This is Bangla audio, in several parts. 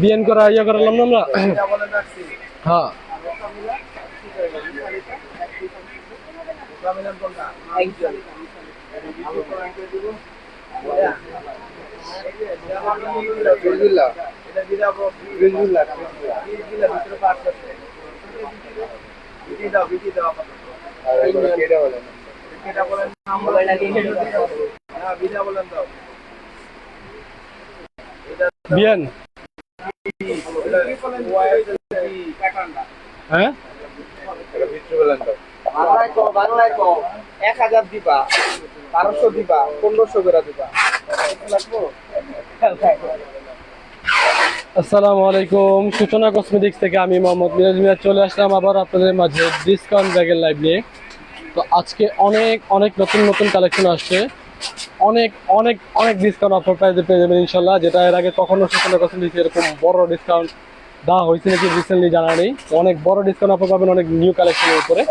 বিএন করা ইয়ে করালাম না? আমরা হ্যাঁ। বিসমিল্লাহ বিসমিল্লাহ আর বিএন হ্যাঁ? আসসালামু আলাইকুম। সূচনা কসমেটিক্স থেকে আমি মোহাম্মদ মিরাজ মিরাজ চলে আসলাম আবার আপনাদের মাঝে ডিসকাউন্ট ব্যাগের লাইভ নিয়ে। তো আজকে অনেক অনেক নতুন নতুন কালেকশন আসছে। অনেক অনেক অনেক ডিসকাউন্ট অফার প্রাইসে পেয়ে যাবেন ইনশাল্লাহ, যেটা এর আগে কখনো সূচনা কসমেটিক্স এরকম বড় ডিসকাউন্ট দেওয়া হয়েছে নাকি রিসেন্টলি জানা নেই। অনেক বড় ডিসকাউন্ট অফার পাবেন, অনেক নিউ কালেকশনের উপরে।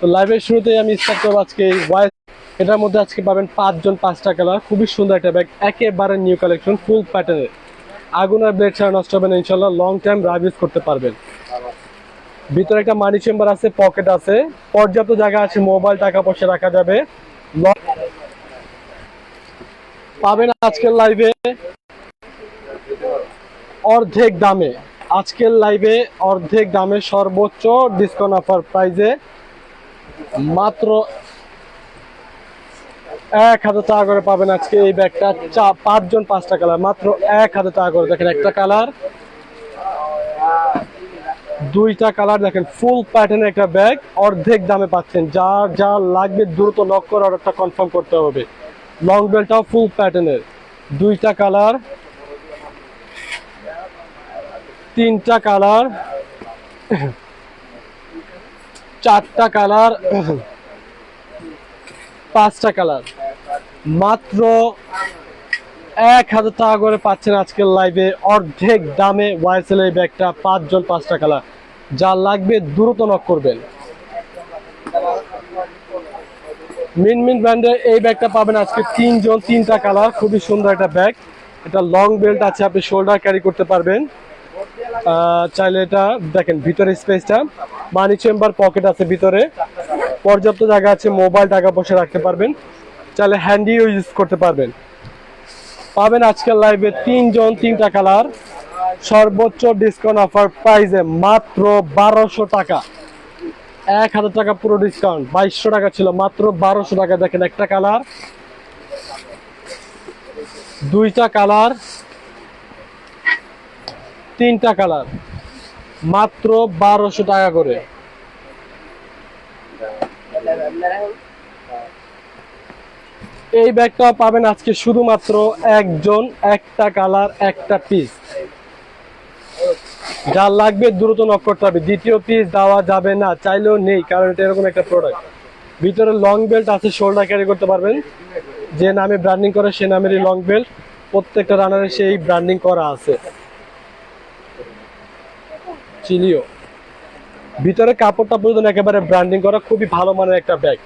তো লাইভের শুরুতেই আমি স্টার্ট করব আজকে ওয়াই এটার মধ্যে আজকে পাবেন পাঁচজন পাঁচটা কালার খুবই সুন্দর একটা ব্যাগ একেবারে নিউ কালেকশন ফুল প্যাটার্নের আগুন আর ব্লেড ছাড়া নষ্ট হবে না, ইনশাল্লাহ লং টাইম রাইভ ইউজ করতে পারবেন। ভিতরে একটা মানি চেম্বার আছে পকেট আছে। পর্যাপ্ত জায়গা আছে মোবাইল টাকা পয়সা রাখা যাবে। পাবেন আজকের লাইভে অর্ধেক দামে। আজকের লাইভে অর্ধেক দামে সর্বোচ্চ ডিসকাউন্ট অফার প্রাইজে মাত্র এক হাজার টাকা করে পাবেন আজকে এই ব্যাগটা। চা, পাঁচজন পাঁচটা কালার মাত্র এক হাজার টাকা করে। দেখেন একটা কালার দুইটা কালার দেখেন ফুল প্যাটার্নের একটা ব্যাগ অর্ধেক দামে পাচ্ছেন। যার যা লাগবে দ্রুত লক করে অর্ডারটা কনফার্ম করতে হবে। লং বেলটাও ফুল প্যাটার্নের দুইটা কালার তিনটা কালার চারটা কালার পাঁচটা কালার মাত্র এক হাজার টাকা করে পাচ্ছেন আজকের লাইভে অর্ধেক দামে ওয়াইসেল এই ব্যাগটা পাঁচজন পাঁচটা কালার যা লাগবে দ্রুত নক করবেন। মিন মিন ব্র্যান্ডের এই ব্যাগটা পাবেন আজকে তিনজন তিনটা কালার, খুবই সুন্দর একটা ব্যাগ। এটা লং বেল্ট আছে, আপনি শোল্ডার ক্যারি করতে পারবেন। চাইলে এটা, দেখেন, ভিতরে স্পেসটা মানি চেম্বার পকেট আছে ভিতরে। পর্যাপ্ত জায়গা আছে মোবাইল টাকা পয়সা রাখতে পারবেন। চাইলে হ্যান্ডিও ইউজ করতে পারবেন। পাবেন আজকের লাইভে তিনজন তিনটা কালার। সর্বোচ্চ ডিসকাউন্ট অফার প্রাইসে মাত্র বারোশো টাকা। এক হাজার টাকা পুরো ডিসকাউন্ট বাইশশো টাকা ছিল, মাত্র বারোশো টাকা। দেখেন একটা কালার দুইটা কালার তিনটা কালার মাত্র বারোশো টাকা করে। এই ব্যাগটা পাবেন আজকে শুধুমাত্র একজন, একটা কালার একটা পিস যা লাগবে দ্রুত নক করতে হবে। দ্বিতীয় পিস দেওয়া যাবে না, চাইলেও নেই, কারণ এটা এরকম একটা প্রোডাক্ট ভিতরে লং বেল্ট আছে শোল্ডার ক্যারি করতে পারবেন। যে নামে ব্র্যান্ডিং করে, সে নামেরই লং বেল্ট প্রত্যেকটা রানারে সেই ব্র্যান্ডিং করা আছে। চিলিও ভিতরে কাপড়টা পর্যন্ত একেবারে ব্র্যান্ডিং করা, খুবই ভালো মানের একটা ব্যাগ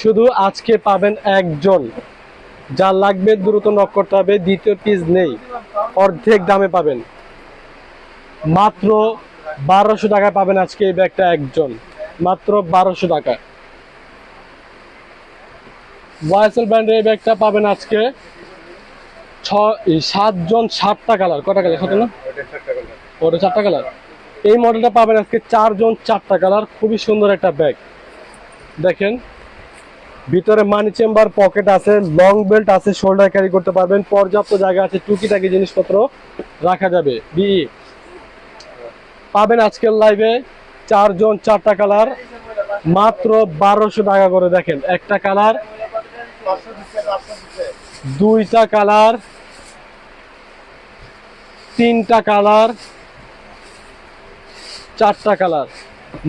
শুধু আজকে পাবেন একজন। যা লাগবে দ্রুত নক করতে হবে, দ্বিতীয় পিস নেই। অর্ধেক দামে পাবেন। মাত্র বারোশো টাকায় পাবেন আজকে এই ব্যাগটা একজন। মাত্র বারোশো টাকা ওয়াইসেল ব্র্যান্ডের এই ব্যাগটা পাবেন আজকে সাতজন সাতটা কালার। কটা কালার? সাত না? ওটা চারটা কালার। এই মডেলটা পাবেন আজকে চারজন চারটা কালার। খুবই সুন্দর একটা ব্যাগ। দেখেন, ভিতরে মানি চেম্বার পকেট আছে লং বেল্ট আছে শোল্ডার ক্যারি করতে পারবেন, পর্যাপ্ত জায়গা আছে, টুকিটাকি জিনিসপত্র রাখা যাবে। বি পাবেন আজকের লাইভে চারজন চারটা কালার মাত্র বারোশো টাকা করে দেখেন। একটা কালার দুইটা কালার তিনটা কালার চারটা কালার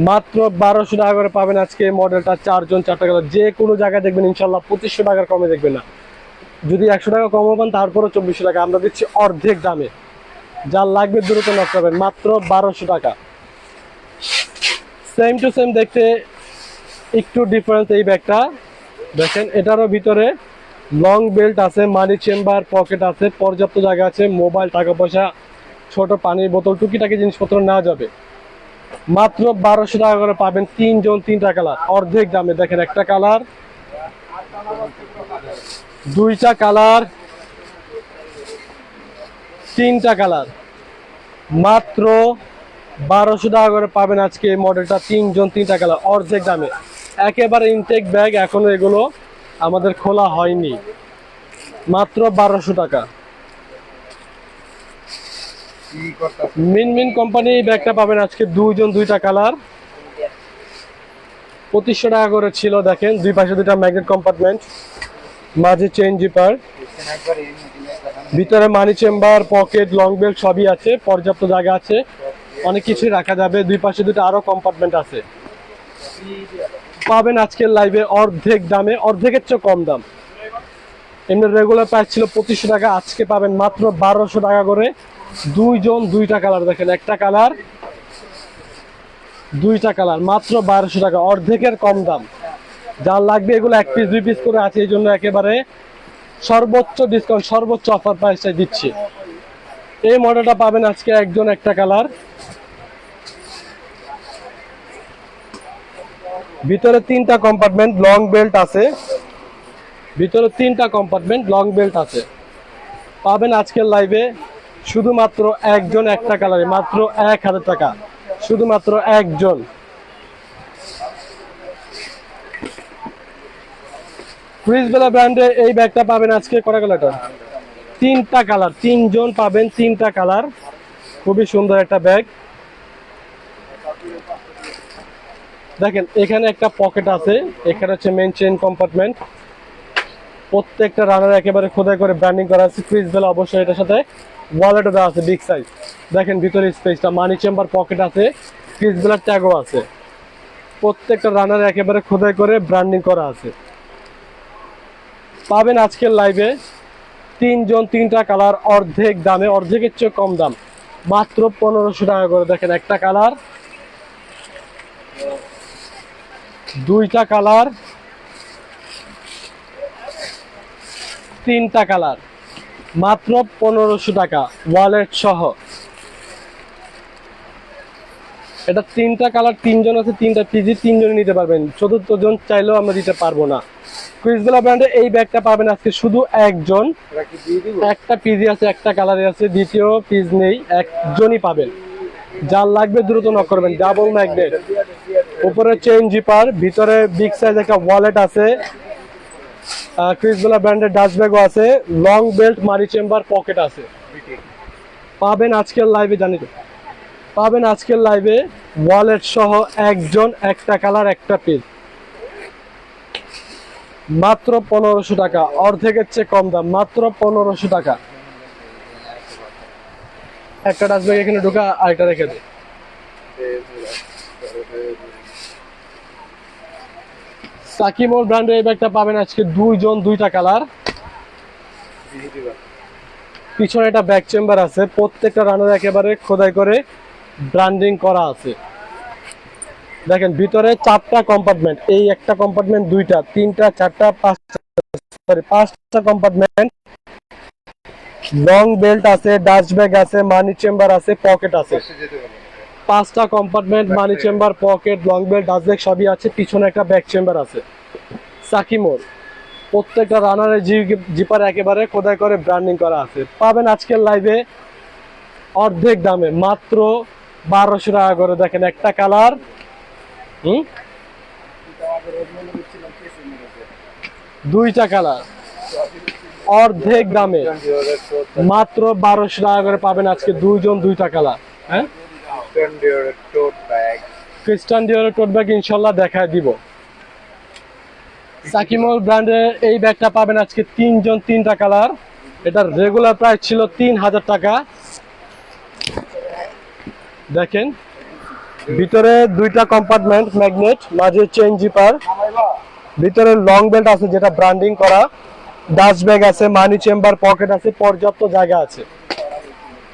মাত্র বারোশো টাকা করে পাবেন আজকে মডেলটা চারজন চারটা কালার যে কোনো জায়গায় দেখবেন ইনশাল্লাহ পঁচিশশো টাকার কমে দেখবেন না। যদি একশো টাকা কমও পান, তারপরও চব্বিশশো টাকা। আমরা দিচ্ছি অর্ধেক দামে। যার লাগবে দ্রুত নষ্ট করবেন, মাত্র বারোশো টাকা। সেম টু সেম দেখতে একটু ডিফারেন্স এই ব্যাগটা। দেখেন, এটারও ভিতরে লং বেল্ট আছে মানি চেম্বার পকেট আছে, পর্যাপ্ত জায়গা আছে মোবাইল টাকা পয়সা, ছোট পানির বোতল, টুকিটাকি জিনিসপত্র না যাবে। মাত্র বারোশো টাকা করে পাবেন তিনজন, তিনটা কালার। অর্ধেক দামে, দেখেন একটা কালার, দুইটা কালার তিনটা কালার। মাত্র বারোশো টাকা করে পাবেন আজকে এই মডেলটা। তিনজন তিনটা কালার, অর্ধেক দামে। একেবারে ইনটেক ব্যাগ এখনও এগুলো আমাদের খোলা হয়নি। মাত্র বারোশো টাকা। কি করতেছে মিন মিন কোম্পানি ব্যাগটা পাবেন আজকে দুইজন দুইটা কালার। পঁচিশশো টাকা করে ছিল, দেখেন, দুই পাশে দুইটা ম্যাগনেট কম্পার্টমেন্ট মাঝে চেন জিপার ভিতরে money chamber pocket long belt সবই আছে, পর্যাপ্ত জায়গা আছে। অনেক কিছুই রাখা যাবে। দুই পাশে দুটো আরও কম্পার্টমেন্ট আছে। পাবেন আজকের লাইভে অর্ধেক দামে, অর্ধেকের চেয়ে কম দাম। এমনি রেগুলার প্রাইস ছিল পঁচিশশো টাকা, আজকে পাবেন মাত্র বারোশো টাকা করে। দুইজন দুইটা কালার দেখেন, একটা কালার দুইটা কালার মাত্র বারোশো টাকা, অর্ধেকের কম দাম। যার লাগবে এগুলো এক পিস দুই পিস করে আছে, এই জন্য একেবারে সর্বোচ্চ ডিসকাউন্ট সর্বোচ্চ অফার প্রাইসটা দিচ্ছি। এই মডেলটা পাবেন আজকে একজন একটা কালার ভিতরে তিনটা কম্পার্টমেন্ট লং বেল্ট আছে। ভিতরে তিনটা কম্পার্টমেন্ট লং বেল্ট আছে। পাবেন আজকের লাইভে শুধুমাত্র একজন একটা কালারে মাত্র এক হাজার টাকা। শুধুমাত্র একজন। ক্রিসবেলা ব্র্যান্ডে এই ব্যাগটা পাবেন আজকে, কটা কালারটা তিনটা কালার তিনজন পাবেন তিনটা কালার খুবই সুন্দর একটা ব্যাগ। দেখেন, এখানে একটা পকেট আছে, এখানে হচ্ছে মেন চেন কম্পার্টমেন্ট প্রত্যেকটা রানার একেবারে খোদাই করে ব্র্যান্ডিং করা আছে। ক্রিস বেলা অবশ্যই এটার সাথে ওয়ালেটও দেওয়া আছে বিগ সাইজ দেখেন, ভিতরে স্পেসটা মানি চেম্বার পকেট আছে ক্রিস বেলার ট্যাগও আছে। প্রত্যেকটা রানার একেবারে খোদাই করে ব্র্যান্ডিং করা আছে। পাবেন আজকের লাইভে তিনজন, তিনটা কালার অর্ধেক দামে, অর্ধেকের চেয়ে কম দাম। মাত্র পনেরোশো টাকা করে দেখেন একটা কালার দুইটা কালার তিনটা কালার মাত্র পনেরোশো টাকা ওয়ালেট সহ। এটা তিনটা কালার তিনজন আছে, তিনটা পিজি তিনজন নিতে পারবেন। চতুর্থ জন চাইলেও আমরা দিতে পারব না। ক্রিসবেলা ব্র্যান্ডে এই ব্যাগটা পাবেন আজকে শুধু একজন। একটা পিজি আছে, একটা কালারে আছে, দ্বিতীয় পিস নেই, একজনই পাবেন। যার লাগবে দ্রুত নক করবেন ডাবল ম্যাগনেট উপরে চেইন জিপার ভিতরে বিগ সাইজ একটা ওয়ালেট আছে। ক্রিসবেলা ব্র্যান্ডের ডাস্ট ব্যাগও আছে long belt money chamber pocket আছে। পাবেন আজকের লাইভে জানি তো। পাবেন আজকের লাইভে ওয়ালেট সহ একজন, একটা কালার একটা পিস মাত্র পনেরোশো টাকা। অর্ধেকের চেয়ে কম দাম, মাত্র পনেরোশো টাকা। একটা ডাস্টব্যাগ এখানে ঢোকা, আরেকটা রেখে দে। সাকিমোর ব্র্যান্ডের এই ব্যাগটা পাবেন আজকে দুইজন, দুইটা কালার। পিছনে একটা ব্যাক চেম্বার আছে, প্রত্যেকটা রানার একেবারে খোদাই করে ব্র্যান্ডিং করা আছে। দেখেন ভিতরে চারটা কম্পার্টমেন্ট এই একটা কম্পার্টমেন্ট দুইটা তিনটা চারটা পাঁচটা সরি পাঁচটা কম্পার্টমেন্ট লং বেল্ট আছে ডাস্ট ব্যাগ আছে মানি চেম্বার আছে পকেট আছে। পাঁচটা compartment money chamber pocket long belt dust bag সবই আছে পিছনে একটা ব্যাক চেম্বার আছে। সাকিমোর প্রত্যেকটা রানারের জি জিপার একেবারে খোদাই করে ব্র্যান্ডিং করা আছে। পাবেন আজকের লাইভে অর্ধেক দামে মাত্র বারোশো টাকা করে। দেখেন একটা কালার হুম? দুইটা কালার। অর্ধেক দামে। মাত্র বারোশো টাকা করে পাবেন আজকে দুইজন দুইটা কালার হ্যাঁ? খ্রিস্টান ডিওরের টোট ব্যাগ ইনশাল্লাহ দেখায় দিব। সাকিমোল ব্র্যান্ডের এই ব্যাগটা পাবেন আজকে তিনজন তিনটা কালার। এটার রেগুলার প্রাইস ছিল তিন হাজার টাকা। দেখেন। ভিতরে দুইটা কম্পার্টমেন্ট ম্যাগনেট মাঝে চেন জিপার ভিতরে লং বেল্ট আছে যেটা ব্র্যান্ডিং করা ডাস্ট ব্যাগ আছে মানি চেম্বার পকেট আছে, পর্যাপ্ত জায়গা আছে।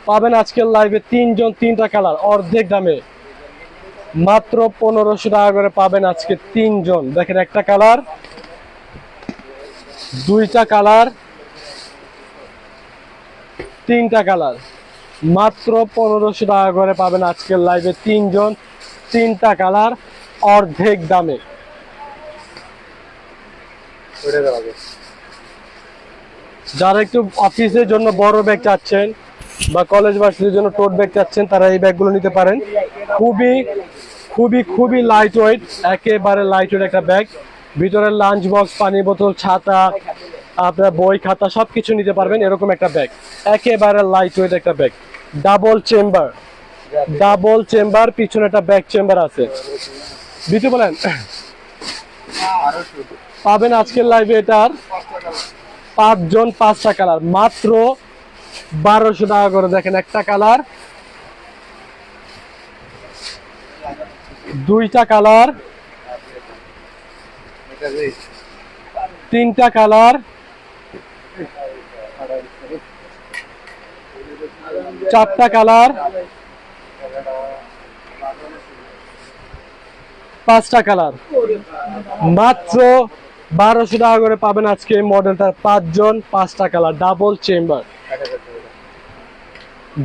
পাবেন আজকের লাইভে তিনজন, তিনটা কালার অর্ধেক দামে। মাত্র পনেরোশো টাকা করে পাবেন আজকে তিনজন। দেখেন একটা কালার দুইটা কালার তিনটা কালার মাত্র পনেরোশো টাকা করে পাবেন আজকের লাইভে তিনজন তিনটা কালার অর্ধেক দামে। যারা একটু অফিসের জন্য বড় ব্যাগ চাচ্ছেন বা কলেজ ভার্সিটির জন্য টোট ব্যাগ চাচ্ছেন তারা এই ব্যাগগুলো নিতে পারেন। খুবই খুবই খুবই লাইট ওয়েট একেবারে লাইট ওয়েট একটা ব্যাগ ভিতরে লাঞ্চ বক্স পানি বোতল ছাতা আপনার বই, খাতা সব কিছু নিতে পারবেন এরকম একটা ব্যাগ একেবারে লাইট ওয়েট একটা bag double chamber double chamber পিছনে একটা ব্যাক চেম্বার আছে। দিতে বলেন, পাবেন আজকের লাইভে এটার পাঁচজন পাঁচটা কালার মাত্র বারোশো টাকা করে দেখেন একটা কালার দুইটা কালার তিনটা কালার চারটা কালার। পাঁচটা কালার। মাত্র বারোশো টাকা করে পাবেন আজকে এই মডেলটার পাঁচজন, পাঁচটা কালার ডাবল চেম্বার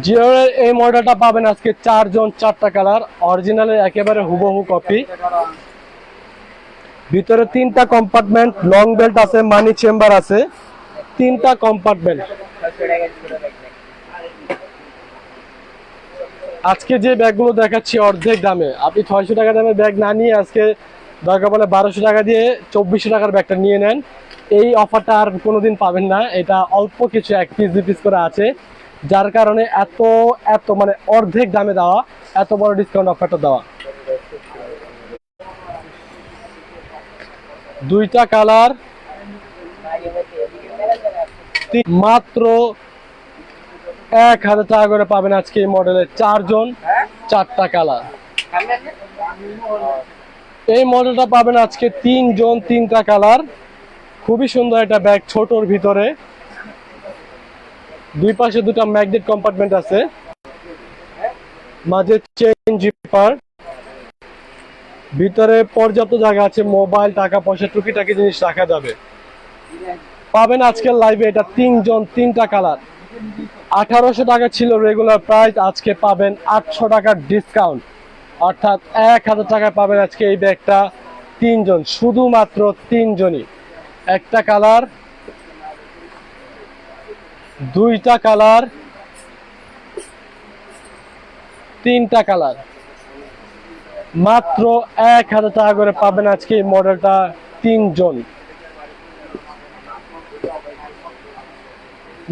জিওর এই মডেলটা পাবেন আজকে চারজন, চারটা কালার অরিজিনালের একেবারে হুবহু কপি ভিতরে তিনটা কম্পার্টমেন্ট লং বেল্ট আছে মানি চেম্বার আছে, তিনটা কম্পার্টমেন্ট আজকে যে ব্যাগগুলো দেখাচ্ছি অর্ধেক দামে, আপনি ছয়শো টাকা দামের ব্যাগ না নিয়ে আজকে দরকার বলে বারোশো টাকা দিয়ে চব্বিশশো টাকার ব্যাগটা নিয়ে নেন। এই অফারটা আর কোনোদিন পাবেন না, এটা অল্প কিছু এক পিস দু পিস করে আছে। যার কারণে এত এত মানে অর্ধেক দামে দেওয়া, এত বড় ডিসকাউন্ট অফারটা দেওয়া। দুইটা কালার মাত্র এক হাজার টাকা করে পাবেন আজকে এই মডেলের চারজন চারটা কালার। এই মডেলটা পাবেন আজকে তিনজন তিনটা কালার। খুবই সুন্দর একটা ব্যাগ ছোটর ভিতরে। দুই পাশে দুটো ম্যাগনেট কম্পার্টমেন্ট আছে। মাঝে চেন জিপার। ভিতরে পর্যাপ্ত জায়গা আছে মোবাইল টাকা পয়সা টুকিটাকি জিনিস রাখা যাবে। পাবেন আজকের লাইভে এটা তিনজন তিনটা কালার। আঠারোশো টাকা ছিল রেগুলার প্রাইস আজকে পাবেন আটশো টাকার ডিসকাউন্ট অর্থাৎ এক হাজার টাকা পাবেন আজকে এই ব্যাগটা তিনজন, শুধুমাত্র তিনজনই। একটা কালার দুইটা কালার তিনটা কালার মাত্র এক হাজার টাকা করে পাবেন আজকে এই মডেলটা তিনজন।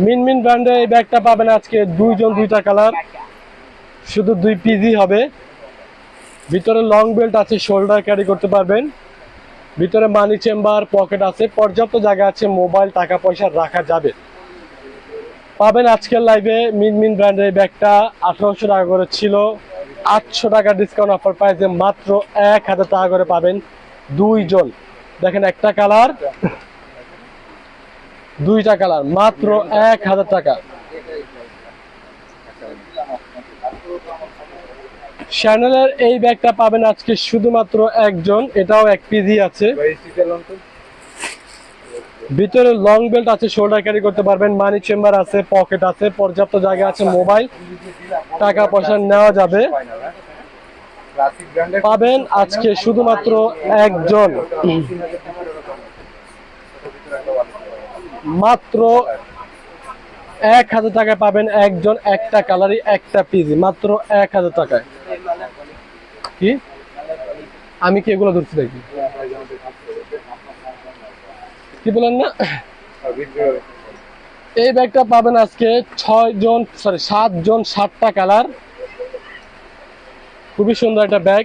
মিনমিন ব্র্যান্ডে এই ব্যাগটা পাবেন আজকে দুইজন, দুইটা কালার। শুধু দুই পিজি হবে। ভিতরে লং বেল্ট আছে শোল্ডার ক্যারি করতে পারবেন। ভিতরে মানি চেম্বার পকেট আছে। পর্যাপ্ত জায়গা আছে মোবাইল টাকা পয়সা রাখা যাবে। পাবেন আজকের লাইভে মিনমিন ব্র্যান্ডের এই ব্যাগটা। আঠারোশো টাকা করে ছিল। আটশো টাকা ডিসকাউন্ট অফার প্রাইসে মাত্র এক হাজার টাকা করে পাবেন দুইজন। দেখেন একটা কালার। দুইটা কালার, মাত্র এক হাজার টাকা। শ্যানেলের এই ব্যাগটা পাবেন আজকে শুধুমাত্র একজন, এটাও এক পিজি আছে। ভিতরে লং বেল্ট আছে শোল্ডার ক্যারি করতে পারবেন মানি চেম্বার আছে পকেট আছে, পর্যাপ্ত জায়গা আছে মোবাইল টাকা পয়সা নেওয়া যাবে। পাবেন আজকে শুধুমাত্র একজন। মাত্র এক হাজার টাকায় পাবেন একজন একটা কালারই একটা পিজি মাত্র এক হাজার টাকায়। কি? আমি কি এগুলো ধরছি দেখি কি বলেন না? এই ব্যাগটা পাবেন আজকে ছয় জন সরি সাত জন সাতটা কালার খুবই সুন্দর একটা ব্যাগ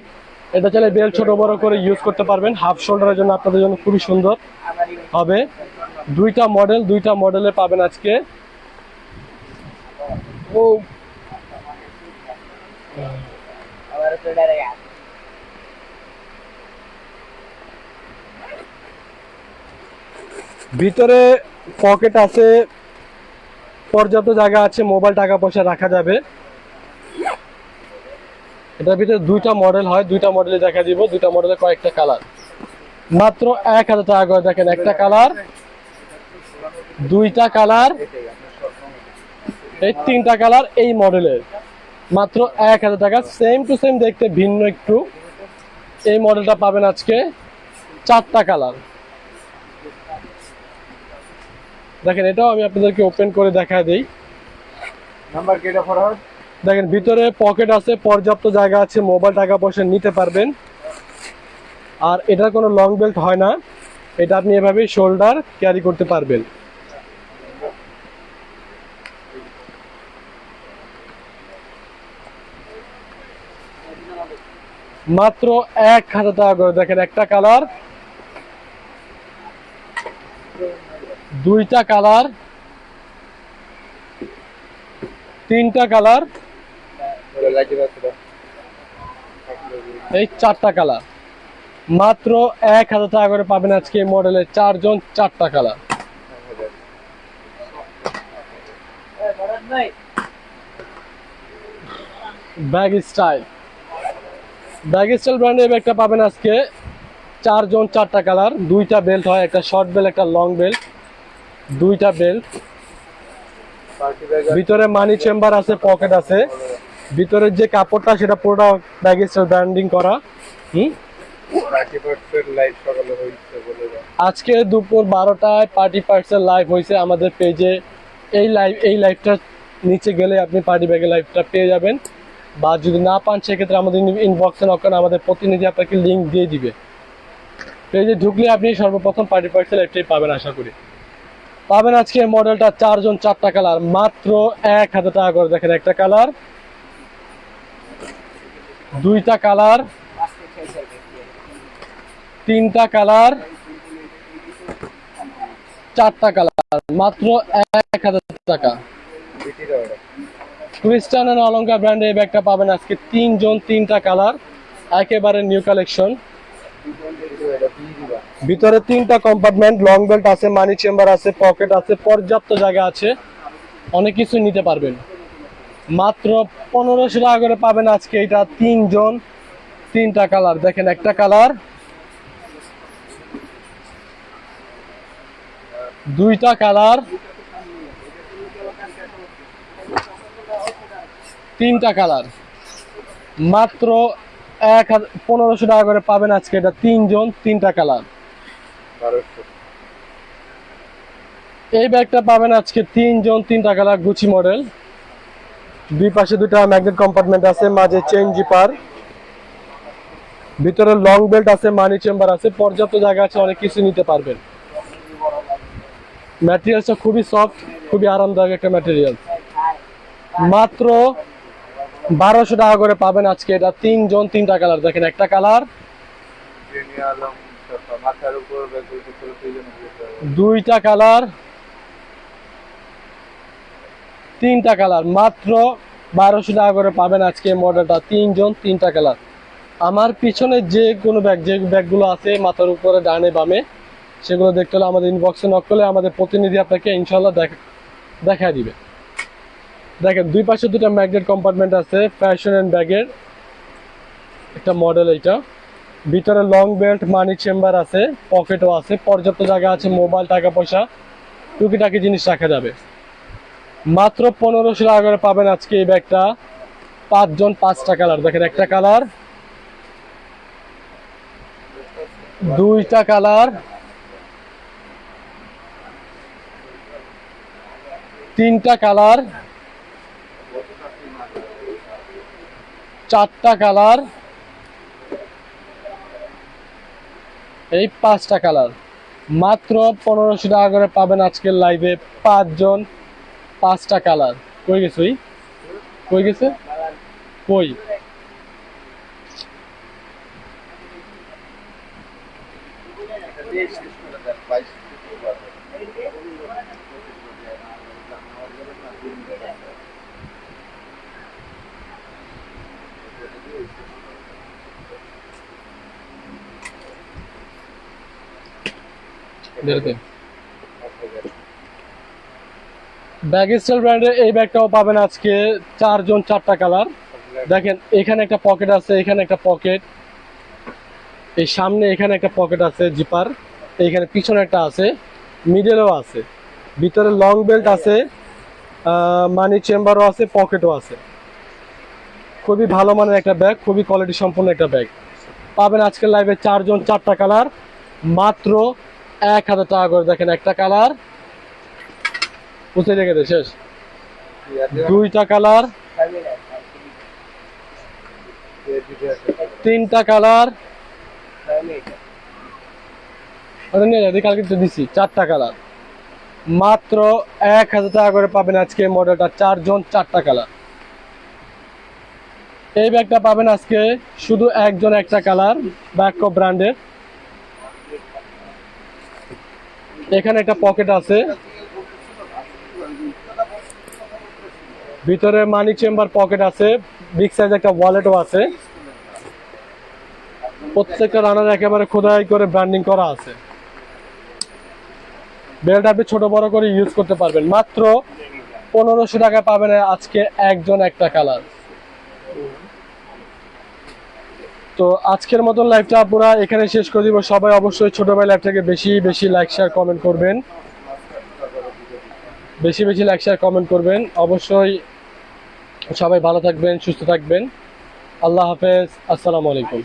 এটা চাইলে বেল ছোট বড় করে ইউজ করতে পারবেন। হাফ শোল্ডারের জন্য আপনাদের জন্য খুবই সুন্দর হবে। দুইটা মডেল দুইটা মডেলে পাবেন আজকে। ও। ভিতরে পকেট আছে, পর্যাপ্ত জায়গা আছে মোবাইল টাকা পয়সা রাখা যাবে। এটার ভিতরে দুইটা মডেল হয়, দুইটা মডেলে দেখা দিব, দুইটা মডেলে কয়েকটা কালার মাত্র এক হাজার টাকা করে দেখেন, একটা কালার দুইটা কালার এই তিনটা কালার এই মডেলের। মাত্র এক হাজার টাকা সেম টু সেম দেখতে ভিন্ন একটু। এই মডেলটা পাবেন আজকে চারটা কালার। দেখেন এটাও আমি আপনাদেরকে ওপেন করে দেখা দিই। নাম্বার কেটা ফরওয়ার্ড দেখেন ভিতরে পকেট আছে পর্যাপ্ত জায়গা আছে মোবাইল টাকা পয়সা নিতে পারবেন। আর এটার কোনো লং বেল্ট হয় না। এটা আপনি এভাবেই শোল্ডার ক্যারি করতে পারবেন। মাত্র এক হাজার টাকা করে। দেখেন একটা কালার, দুইটা কালার, তিনটা কালার, এই চারটা কালার। মাত্র এক হাজার টাকা করে পাবেন আজকে এই মডেলের চারজন, চারটা colour. Bag style. Bag style ব্র্যান্ডের ব্যাগটা পাবেন আজকে। চারজন, চারটা কালার দুইটা বেল্ট হয়, একটা শর্ট বেল্ট একটা লং বেল্ট দুইটা বেল্ট ভিতরে মানি চেম্বার আছে পকেট আছে। ভিতরের যে কাপড়টা, সেটা পুরোটা ব্যাগ স্টাইল ব্র্যান্ডিং করা। হুম? আজকে দুপুর বারোটায় পার্টি পার্টসের লাইভ হয়েছে আমাদের পেজে এই লাইভ এই লাইভটা নিচে গেলে আপনি পার্টি ব্যাগের লাইভটা পেয়ে যাবেন। বা যদি না পান, সেক্ষেত্রে আমাদের ইনবক্সে নক করেন আমাদের প্রতিনিধি আপনাকে লিঙ্ক দিয়ে দিবে। পেজে ঢুকলে আপনি সর্বপ্রথম পার্টি পার্টসের লাইভটাই পাবেন আশা করি। পাবেন আজকে মডেলটা চারজন চারটা কালার মাত্র এক হাজার টাকা করে দেখেন একটা কালার দুইটা কালার তিনটা কালার চারটা কালার মাত্র এক হাজার টাকা। ক্রিস্টান এন্ড অলঙ্কার ব্র্যান্ডে এই ব্যাগটা পাবেন আজকে তিনজন, তিনটা কালার, একেবারে নিউ কালেকশন ভিতরে তিনটা কম্পার্টমেন্ট লং বেল্ট আছে মানি চেম্বার আছে পকেট আছে, পর্যাপ্ত জায়গা আছে। অনেক কিছু নিতে পারবেন। মাত্র পনেরোশো টাকা করে পাবেন আজকে এটা তিনজন, তিনটা কালার। দেখেন একটা কালার, দুইটা কালার তিনটা কালার। মাত্র এক হাজার পনেরোশো টাকা করে পাবেন আজকে এটা তিনজন, তিনটা কালার। এই ব্যাগটা পাবেন আজকে তিনজন, তিনটা কালার গুচি মডেল দুই পাশে দুটা ম্যাগনেট কম্পার্টমেন্ট আছে, মাঝে চেন জিপার ভিতরে লং বেল্ট আছে মানি চেম্বার আছে, পর্যাপ্ত জায়গা আছে, অনেক কিছু নিতে পারবেন। ম্যাটেরিয়ালসটা খুবই সফট খুবই আরামদায়ক একটা ম্যাটেরিয়াল মাত্র বারোশো টাকা করে পাবেন আজকে এটা তিনজন, তিনটা কালার। দেখেন, একটা কালার, দুইটা কালার, তিনটা কালার। মাত্র বারোশো টাকা করে পাবেন আজকে মডেলটা, তিনজন, তিনটা কালার। আমার পিছনে যে কোনো ব্যাগ, যে ব্যাগগুলো আছে, মাথার উপরে, ডানে, বামে, সেগুলো দেখতে হলে আমাদের ইনবক্সে নক করলে আমাদের প্রতিনিধি আপনাকে ইনশাল্লাহ দেখা দেখা দিবে। দেখেন, দুই পাশে দুটো ম্যাগনেট কম্পার্টমেন্ট আছে ফ্যাশন অ্যান্ড ব্যাগের একটা মডেল এইটা। ভিতরে লং বেল্ট মানি চেম্বার আছে পকেটও আছে, পর্যাপ্ত জায়গা আছে মোবাইল টাকা পয়সা টুকিটাকি জিনিস রাখা যাবে। মাত্র পনেরোশো টাকা করে পাবেন আজকে এই ব্যাগটা। পাঁচজন পাঁচটা কালার দেখেন, একটা কালার দুইটা কালার তিনটা কালার চারটা কালার। এই পাঁচটা কালার। মাত্র পনেরোশো টাকা করে পাবেন আজকের লাইভে পাঁচজন। পাঁচটা কালার। কই গেছে কই গেছে? কই? বাইশ বেরোতে ব্যাগ স্টাইল ব্র্যান্ডের এই ব্যাগটাও পাবেন আজকে চারজন, চারটা কালার দেখেন, এখানে একটা পকেট আছে, এখানে একটা পকেট এই সামনে এখানে একটা পকেট আছে জিপার এইখানে পিছনে একটা আছে আছে। ভিতরে লং বেল্ট আছে মানি চেম্বারও আছে পকেটও আছে। খুবই ভালো মানের একটা ব্যাগ খুবই কোয়ালিটি সম্পন্ন একটা ব্যাগ পাবেন আজকের লাইভে চারজন, চারটা কালার মাত্র এক হাজার টাকা করে দেখেন একটা কালার বুঝতে রেখে শেষ। দুইটা কালার তিনটা কালার নিয়ে কালকে তো দিছি, চারটা কালার মাত্র এক হাজার টাকা করে পাবেন আজকে মডেলটা চারজন, চারটা কালার এই ব্যাগটা পাবেন আজকে শুধু একজন একটা কালার ব্যাকো ব্র্যান্ডের এখানে একটা পকেট আছে। ভিতরে মানি চেম্বার পকেট আছে, বিগ সাইজ একটা ওয়ালেটও আছে। প্রত্যেকটা রানার একেবারে খোদাই করে ব্র্যান্ডিং করা আছে। বেল্ট আপনি ছোট বড় করে ইউজ করতে পারবেন। মাত্র পনেরোশো টাকা পাবেন আজকে একজন একটা কালার। তো আজকের মতন লাইভটা আপনারা এখানে শেষ করে দিব। সবাই অবশ্যই ছোট ভাই লাইভটাকে বেশি বেশি লাইক শেয়ার কমেন্ট করবেন। বেশি বেশি লাইক শেয়ার কমেন্ট করবেন। অবশ্যই সবাই ভালো থাকবেন, সুস্থ থাকবেন। আল্লাহ হাফেজ। আসসালামু আলাইকুম।